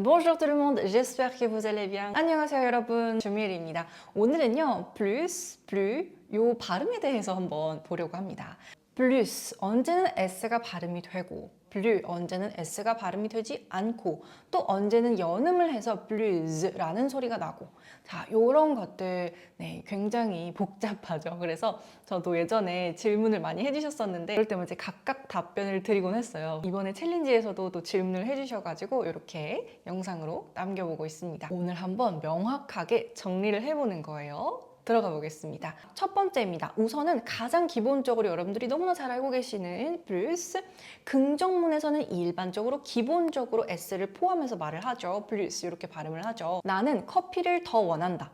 Bonjour tout le monde, j'espère que vous allez bien. 안녕하세요 여러분, 주미일입니다. 오늘은요, plus, plus 요 발음에 대해서 한번 보려고 합니다. Plus 언제는 s가 발음이 되고 plus 언제는 s가 발음이 되지 않고 또 언제는 연음을 해서 blues라는 소리가 나고. 자 요런 것들 네 굉장히 복잡하죠. 그래서 저도 예전에 질문을 많이 해주셨었는데 그럴 이제 각각 답변을 드리곤 했어요. 이번에 챌린지에서도 또 질문을 해주셔가지고 이렇게 영상으로 남겨보고 있습니다. 오늘 한번 명확하게 정리를 해보는 거예요 들어가 보겠습니다. 첫 번째입니다. 우선은 가장 기본적으로 여러분들이 너무나 잘 알고 계시는 plus 긍정문에서는 일반적으로 기본적으로 s를 포함해서 말을 하죠. plus 이렇게 발음을 하죠. 나는 커피를 더 원한다.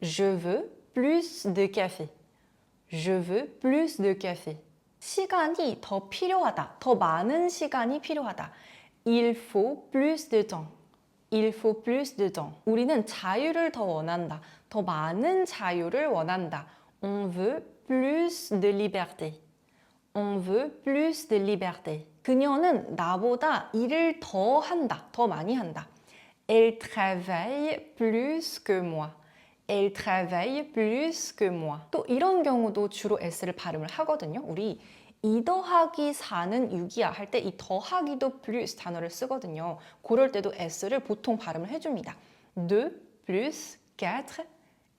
Je veux plus de café. Je veux plus de café. 시간이 더 필요하다. 더 많은 시간이 필요하다. Il faut plus de temps. Il faut plus de temps. 우리는 자유를 더 원한다. 더 많은 자유를 원한다. On veut plus de liberté. On veut plus de liberté. 그녀는 나보다 일을 더 한다. 더 많이 한다. Elle travaille plus que moi. Elle travaille plus que moi. 또 이런 경우도 주로 s를 발음을 하거든요. 우리 이 더하기 4는 6이야 할 때 이 더하기도 plus 단어를 쓰거든요. 그럴 때도 s를 보통 발음을 해줍니다. 2 plus 4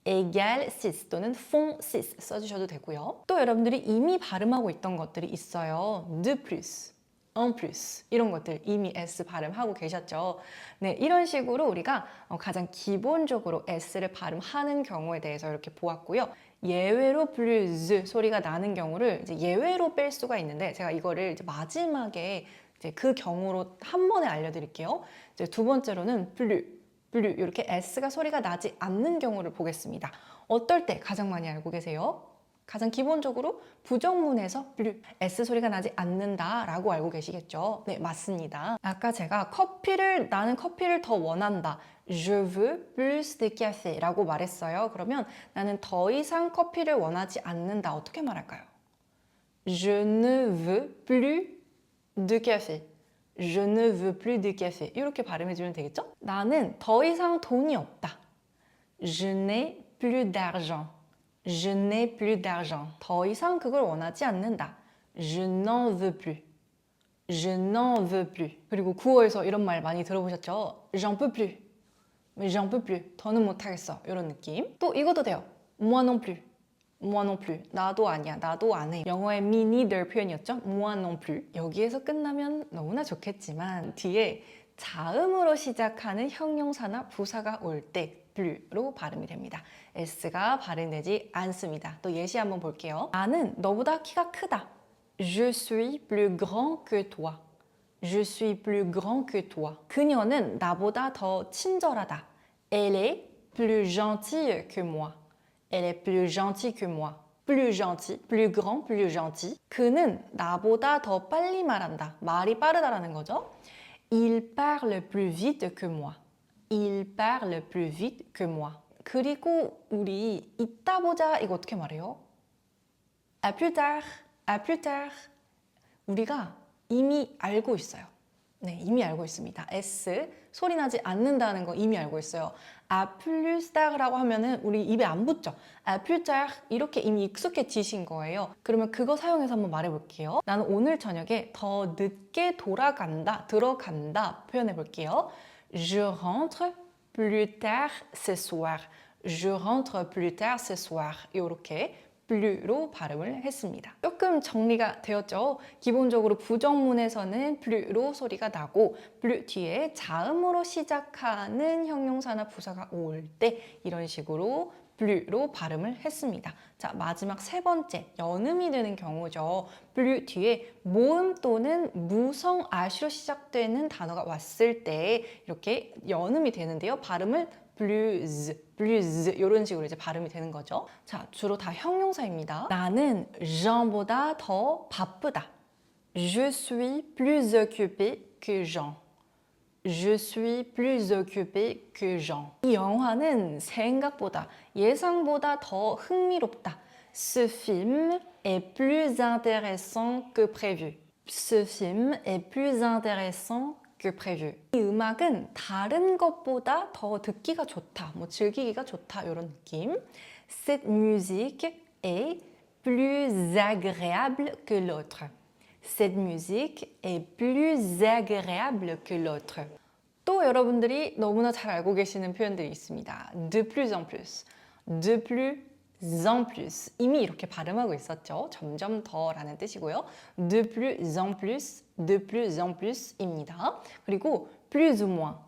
égale 6 또는 font 6 써주셔도 되고요. 또 여러분들이 이미 발음하고 있던 것들이 있어요. 2 plus, 1 plus 이런 것들 이미 S 발음하고 계셨죠. 네, 이런 식으로 우리가 어, 가장 기본적으로 S를 발음하는 경우에 대해서 이렇게 보았고요. 예외로 plus 소리가 나는 경우를 이제 예외로 뺄 수가 있는데 제가 이거를 이제 마지막에 이제 그 경우로 한 번에 알려드릴게요. 이제 두 번째로는 plus 블루 이렇게 S가 소리가 나지 않는 경우를 보겠습니다. 어떨 때 가장 많이 알고 계세요? 가장 기본적으로 부정문에서 블루 S 소리가 나지 않는다라고 알고 계시겠죠? 네, 맞습니다. 아까 제가 커피를 나는 커피를 더 원한다. Je veux plus de café라고 말했어요. 그러면 나는 더 이상 커피를 원하지 않는다. 어떻게 말할까요? Je ne veux plus de café. Je ne veux plus de café. 이렇게 발음해 주면 되겠죠? 나는 더 이상 돈이 없다. Je n'ai plus d'argent. Je n'ai plus d'argent. 더 이상 그걸 원하지 않는다. Je n'en veux plus. Je n'en veux plus. 그리고 구어에서 이런 말 많이 들어보셨죠? J'en peux plus. J'en peux plus. 더는 못하겠어. 이런 느낌. 또 이것도 돼요. Moi non plus. Moi non plus. 나도 아니야. 나도 안 해. 영어의 me neither 표현이었죠. moi non plus. 여기에서 끝나면 너무나 좋겠지만 뒤에 자음으로 시작하는 형용사나 부사가 올때 plu로 발음이 됩니다. s가 발음되지 않습니다. 또 예시 한번 볼게요. 나는 너보다 키가 크다. Je suis plus grand que toi. Je suis plus grand que toi. 그녀는 나보다 더 친절하다. Elle est plus gentille que moi. Elle est plus gentille que moi. plus gentil, plus grand, plus gentil. 그는 나보다 더 빨리 말한다. 말이 빠르다라는 거죠. Il parle plus vite que moi. Il parle plus vite que moi. 그리고 우리 이따 보자 이거 어떻게 말해요? À plus tard, à plus tard. 우리가 이미 알고 있어요. 네, 이미 알고 있습니다. S 소리 나지 않는다는 거 이미 알고 있어요. tard라고 하면은 우리 입에 안 붙죠. tard 이렇게 이미 익숙해지신 거예요. 그러면 그거 사용해서 한번 말해볼게요. 나는 오늘 저녁에 더 늦게 돌아간다, 들어간다 표현해 볼게요. Je rentre plus tard ce soir. Je rentre plus tard ce soir. 이렇게 plu로 발음을 했습니다. 조금 정리가 되었죠? 기본적으로 부정문에서는 plu로 소리가 나고 plu 뒤에 자음으로 시작하는 형용사나 부사가 올 때 이런 식으로 plu로 발음을 했습니다. 자, 마지막 세 번째, 연음이 되는 경우죠. plu 뒤에 모음 또는 무성 아시로 시작되는 단어가 왔을 때 이렇게 연음이 되는데요. 발음을 plus, plus 이런 식으로 이제 발음이 되는 거죠. 자, 주로 다 형용사입니다. 나는 Jean보다 더 바쁘다. Je suis plus occupé que Jean. Je suis plus occupé que Jean. 이 영화는 생각보다 예상보다 더 흥미롭다. Ce film est plus intéressant que prévu. Ce film est plus intéressant que prévu. 이 음악은 다른 것보다 더 듣기가 좋다, 뭐 즐기기가 좋다 이런 느낌. Cette musique est plus agréable que l'autre. Cette musique est plus agréable que l'autre. 또 여러분들이 너무나 잘 알고 계시는 표현들이 있습니다. De plus en plus, de plus en plus. 이미 이렇게 발음하고 있었죠. 점점 더라는 뜻이고요. De plus en plus, de plus en plus입니다. 그리고 plus ou moins,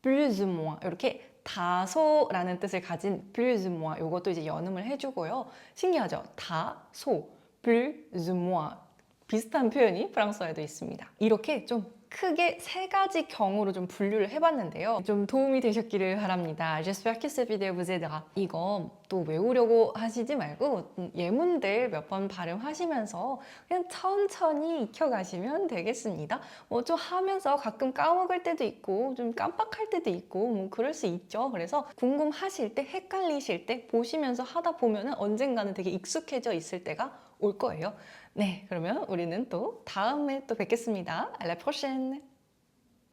plus ou moins 이렇게 다소라는 뜻을 가진 plus ou moins 이것도 이제 연음을 해주고요. 신기하죠? 다소, plus ou moins 비슷한 표현이 프랑스어에도 있습니다. 이렇게 좀 크게 세 가지 경우로 좀 분류를 해봤는데요. 좀 도움이 되셨기를 바랍니다. J'espère que ce vidéo vous aidera. 이거 또 외우려고 하시지 말고 음, 예문들 몇 번 발음하시면서 그냥 천천히 익혀가시면 되겠습니다. 뭐 좀 하면서 가끔 까먹을 때도 있고 좀 깜빡할 때도 있고 뭐 그럴 수 있죠. 그래서 궁금하실 때 헷갈리실 때 보시면서 하다 보면은 언젠가는 되게 익숙해져 있을 때가 올 거예요. 네, 그러면 우리는 또 다음에 또 뵙겠습니다. À la prochaine!